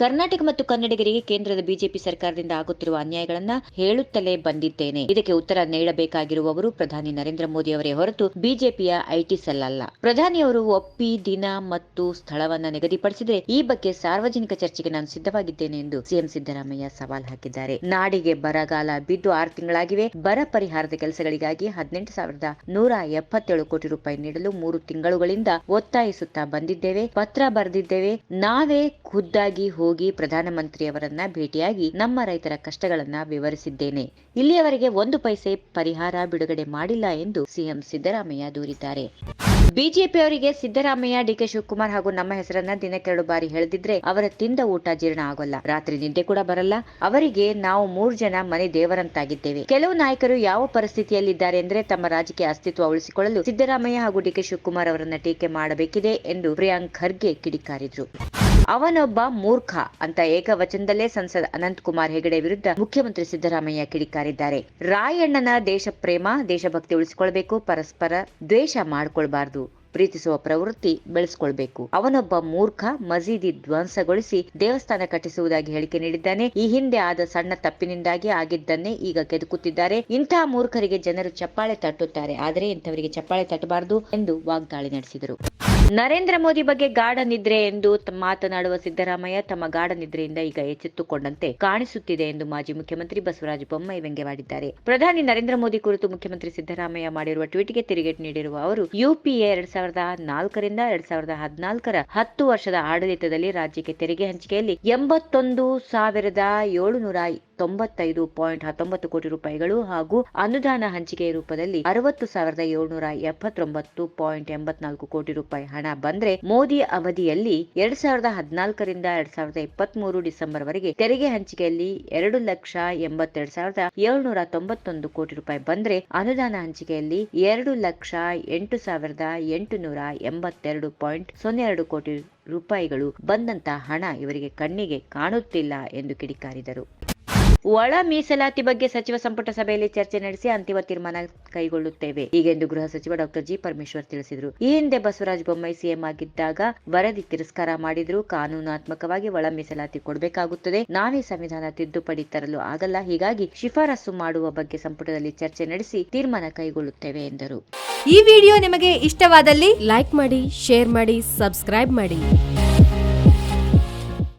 ಕರ್ನಾಟಕ ಮತ್ತು ಕನ್ನಡಿಗರಿಗೆ ಕೇಂದ್ರದ ಬಿಜೆಪಿ ಸರ್ಕಾರದಿಂದ ಆಗುತ್ತಿರುವ ಅನ್ಯಾಯಗಳನ್ನ ಹೇಳುತ್ತಲೇ ಬಂದಿದ್ದೇನೆ. ಇದಕ್ಕೆ ಉತ್ತರ ನೀಡಬೇಕಾಗಿರುವವರು ಪ್ರಧಾನಿ ನರೇಂದ್ರ ಮೋದಿ ಅವರೇ ಹೊರತು ಬಿಜೆಪಿಯ ಐಟಿ ಸೆಲ್ ಅಲ್ಲ ಪ್ರಧಾನಿಯವರು ಒಪ್ಪಿ, ದಿನ ಮತ್ತು ಸ್ಥಳವನ್ನ ನಿಗದಿಪಡಿಸಿದರೆ ಈ ಬಗ್ಗೆ ಸಾರ್ವಜನಿಕ ಚರ್ಚೆಗೆ ನಾನು ಸಿದ್ಧವಾಗಿದ್ದೇನೆ ಎಂದು ಸಿಎಂ ಸಿದ್ದರಾಮಯ್ಯ ಸವಾಲ್ ಹಾಕಿದ್ದಾರೆ. ನಾಡಿಗೆ ಬರಗಾಲ ಬಿದ್ದು ಆರು ತಿಂಗಳಾಗಿವೆ. ಬರ ಪರಿಹಾರದ ಕೆಲಸಗಳಿಗಾಗಿ ಹದಿನೆಂಟು ಸಾವಿರದ ನೂರ ಎಪ್ಪತ್ತೇಳು ಕೋಟಿ ರೂಪಾಯಿ ನೀಡಲು ಮೂರು ತಿಂಗಳುಗಳಿಂದ ಒತ್ತಾಯಿಸುತ್ತಾ ಬಂದಿದ್ದೇವೆ. ಪತ್ರ ಬರೆದಿದ್ದೇವೆ. ನಾವೇ ಖುದ್ದಾಗಿ ಹೋಗಿ ಪ್ರಧಾನಮಂತ್ರಿಯವರನ್ನ ಭೇಟಿಯಾಗಿ ನಮ್ಮ ರೈತರ ಕಷ್ಟಗಳನ್ನ ವಿವರಿಸಿದ್ದೇನೆ. ಇಲ್ಲಿಯವರೆಗೆ ಒಂದು ಪೈಸೆ ಪರಿಹಾರ ಬಿಡುಗಡೆ ಮಾಡಿಲ್ಲ ಎಂದು ಸಿಎಂ ಸಿದ್ದರಾಮಯ್ಯ ದೂರಿದ್ದಾರೆ. ಬಿಜೆಪಿಯವರಿಗೆ ಸಿದ್ದರಾಮಯ್ಯ, ಡಿಕೆ ಶಿವಕುಮಾರ್ ಹಾಗೂ ನಮ್ಮ ಹೆಸರನ್ನ ದಿನಕ್ಕೆರಡು ಬಾರಿ ಹೇಳದಿದ್ರೆ ಅವರ ತಿಂದ ಊಟ ಜೀರ್ಣ ಆಗೋಲ್ಲ. ರಾತ್ರಿ ನಿದ್ದೆ ಕೂಡ ಬರಲ್ಲ. ಅವರಿಗೆ ನಾವು ಮೂರು ಜನ ಮನೆ ದೇವರಂತಾಗಿದ್ದೇವೆ. ಕೆಲವು ನಾಯಕರು ಯಾವ ಪರಿಸ್ಥಿತಿಯಲ್ಲಿದ್ದಾರೆ ಅಂದ್ರೆ ತಮ್ಮ ರಾಜಕೀಯ ಅಸ್ತಿತ್ವ ಉಳಿಸಿಕೊಳ್ಳಲು ಸಿದ್ದರಾಮಯ್ಯ ಹಾಗೂ ಡಿಕೆ ಶಿವಕುಮಾರ್ ಅವರನ್ನ ಟೀಕೆ ಮಾಡಬೇಕಿದೆ ಎಂದು ಪ್ರಿಯಾಂಕ್ ಖರ್ಗೆ ಕಿಡಿಕಾರಿದ್ರು. ಅವನೊಬ್ಬ ಮೂರ್ಖ ಅಂತ ಏಕವಚನದಲ್ಲೇ ಸಂಸದ ಅನಂತ್ ಕುಮಾರ್ ಹೆಗಡೆ ವಿರುದ್ಧ ಮುಖ್ಯಮಂತ್ರಿ ಸಿದ್ದರಾಮಯ್ಯ ಕಿಡಿಕಾರಿದ್ದಾರೆ. ರಾಯಣ್ಣನ ದೇಶ ಪ್ರೇಮ ದೇಶಭಕ್ತಿ ಉಳಿಸಿಕೊಳ್ಬೇಕು, ಪರಸ್ಪರ ದ್ವೇಷ ಮಾಡ್ಕೊಳ್ಬಾರ್ದು. ಪ್ರೀತಿಸುವ ಪ್ರವೃತ್ತಿ ಬೆಳೆಸ್ಕೊಳ್ಬೇಕು. ಅವನೊಬ್ಬ ಮೂರ್ಖ, ಮಸೀದಿ ಧ್ವಂಸಗೊಳಿಸಿ ದೇವಸ್ಥಾನ ಕಟ್ಟಿಸುವುದಾಗಿ ಹೇಳಿಕೆ ನೀಡಿದ್ದಾನೆ. ಈ ಹಿಂದೆ ಆದ ಸಣ್ಣ ತಪ್ಪಿನಿಂದಾಗಿ ಆಗಿದ್ದನ್ನೇ ಈಗ ಕೆದುಕುತ್ತಿದ್ದಾರೆ. ಇಂತಹ ಮೂರ್ಖರಿಗೆ ಜನರು ಚಪ್ಪಾಳೆ ತಟ್ಟುತ್ತಾರೆ. ಆದರೆ ಇಂಥವರಿಗೆ ಚಪ್ಪಾಳೆ ತಟ್ಟಬಾರದು ಎಂದು ವಾಗ್ದಾಳಿ ನಡೆಸಿದರು. ನರೇಂದ್ರ ಮೋದಿ ಬಗ್ಗೆ ಗಾಢ ನಿದ್ರೆ ಎಂದು ಮಾತನಾಡುವ ಸಿದ್ದರಾಮಯ್ಯ ತಮ್ಮ ಗಾಢ ನಿದ್ರೆಯಿಂದ ಈಗ ಎಚ್ಚೆತ್ತುಕೊಂಡಂತೆ ಕಾಣಿಸುತ್ತಿದೆ ಎಂದು ಮಾಜಿ ಮುಖ್ಯಮಂತ್ರಿ ಬಸವರಾಜ ಬೊಮ್ಮಾಯಿ ವ್ಯಂಗ್ಯವಾಡಿದ್ದಾರೆ. ಪ್ರಧಾನಿ ನರೇಂದ್ರ ಮೋದಿ ಕುರಿತು ಮುಖ್ಯಮಂತ್ರಿ ಸಿದ್ದರಾಮಯ್ಯ ಮಾಡಿರುವ ಟ್ವೀಟ್ಗೆ ತಿರುಗೇಟು ನೀಡಿರುವ ಅವರು, ಯುಪಿಎ ಎರಡ್ ಸಾವಿರದ ನಾಲ್ಕರಿಂದ ಎರಡ್ ಸಾವಿರದ ಹದಿನಾಲ್ಕರ ಹತ್ತು ವರ್ಷದ ಆಡಳಿತದಲ್ಲಿ ರಾಜ್ಯಕ್ಕೆ ತೆರಿಗೆ ಹಂಚಿಕೆಯಲ್ಲಿ ಎಂಬತ್ತೊಂದು ಸಾವಿರದ ಏಳುನೂರ ತೊಂಬತ್ತೈದು ಪಾಯಿಂಟ್ ಹತ್ತೊಂಬತ್ತು ಕೋಟಿ ರೂಪಾಯಿಗಳು ಹಾಗೂ ಅನುದಾನ ಹಂಚಿಕೆ ರೂಪದಲ್ಲಿ ಅರವತ್ತು ಸಾವಿರದ ಏಳ್ನೂರ ಎಪ್ಪತ್ತೊಂಬತ್ತು ಪಾಯಿಂಟ್ ಎಂಬತ್ನಾಲ್ಕು ಕೋಟಿ ರೂಪಾಯಿ ಹಣ ಬಂದ್ರೆ ಮೋದಿ ಅವಧಿಯಲ್ಲಿ ಎರಡ್ ಸಾವಿರದ ಹದಿನಾಲ್ಕರಿಂದ ಎರಡ್ ಸಾವಿರದ ಇಪ್ಪತ್ತ್ ಮೂರು ಡಿಸೆಂಬರ್ ವರೆಗೆ ತೆರಿಗೆ ಹಂಚಿಕೆಯಲ್ಲಿ ಎರಡು ಲಕ್ಷ ಎಂಬತ್ತೆರಡು ಸಾವಿರದ ಏಳ್ನೂರ ತೊಂಬತ್ತೊಂದು ಕೋಟಿ ರೂಪಾಯಿ ಬಂದ್ರೆ ಅನುದಾನ ಹಂಚಿಕೆಯಲ್ಲಿ ಎರಡು ಲಕ್ಷ ಎಂಟು ಸಾವಿರದ ಎಂಟುನೂರ ಎಂಬತ್ತೆರಡು ಪಾಯಿಂಟ್ ಸೊನ್ನೆ ಎರಡು ಕೋಟಿ ರೂಪಾಯಿಗಳು ಬಂದಂತ ಹಣ ಇವರಿಗೆ ಕಣ್ಣಿಗೆ ಕಾಣುತ್ತಿಲ್ಲ ಎಂದು ಕಿಡಿಕಾರಿದರು. ಒಳ ಮೀಸಲಾತಿ ಬಗ್ಗೆ ಸಚಿವ ಸಂಪುಟ ಸಭೆಯಲ್ಲಿ ಚರ್ಚೆ ನಡೆಸಿ ಅಂತಿಮ ತೀರ್ಮಾನ ಕೈಗೊಳ್ಳುತ್ತೇವೆ. ಹೀಗೆಂದು ಗೃಹ ಸಚಿವ ಡಾಕ್ಟರ್ ಜಿ ಪರಮೇಶ್ವರ್ ತಿಳಿಸಿದರು. ಈ ಹಿಂದೆ ಬಸವರಾಜ ಬೊಮ್ಮಾಯಿ ಸಿಎಂ ಆಗಿದ್ದಾಗ ವರದಿ ತಿರಸ್ಕಾರ ಮಾಡಿದ್ರು. ಕಾನೂನಾತ್ಮಕವಾಗಿ ಒಳ ಮೀಸಲಾತಿ ಕೊಡಬೇಕಾಗುತ್ತದೆ. ನಾವೇ ಸಂವಿಧಾನ ತಿದ್ದುಪಡಿ ತರಲು ಆಗಲ್ಲ. ಹೀಗಾಗಿ ಶಿಫಾರಸು ಮಾಡುವ ಬಗ್ಗೆ ಸಂಪುಟದಲ್ಲಿ ಚರ್ಚೆ ನಡೆಸಿ ತೀರ್ಮಾನ ಕೈಗೊಳ್ಳುತ್ತೇವೆ ಎಂದರು. ಈ ವಿಡಿಯೋ ನಿಮಗೆ ಇಷ್ಟವಾದಲ್ಲಿ ಲೈಕ್ ಮಾಡಿ, ಶೇರ್ ಮಾಡಿ, ಸಬ್ಸ್ಕ್ರೈಬ್ ಮಾಡಿ.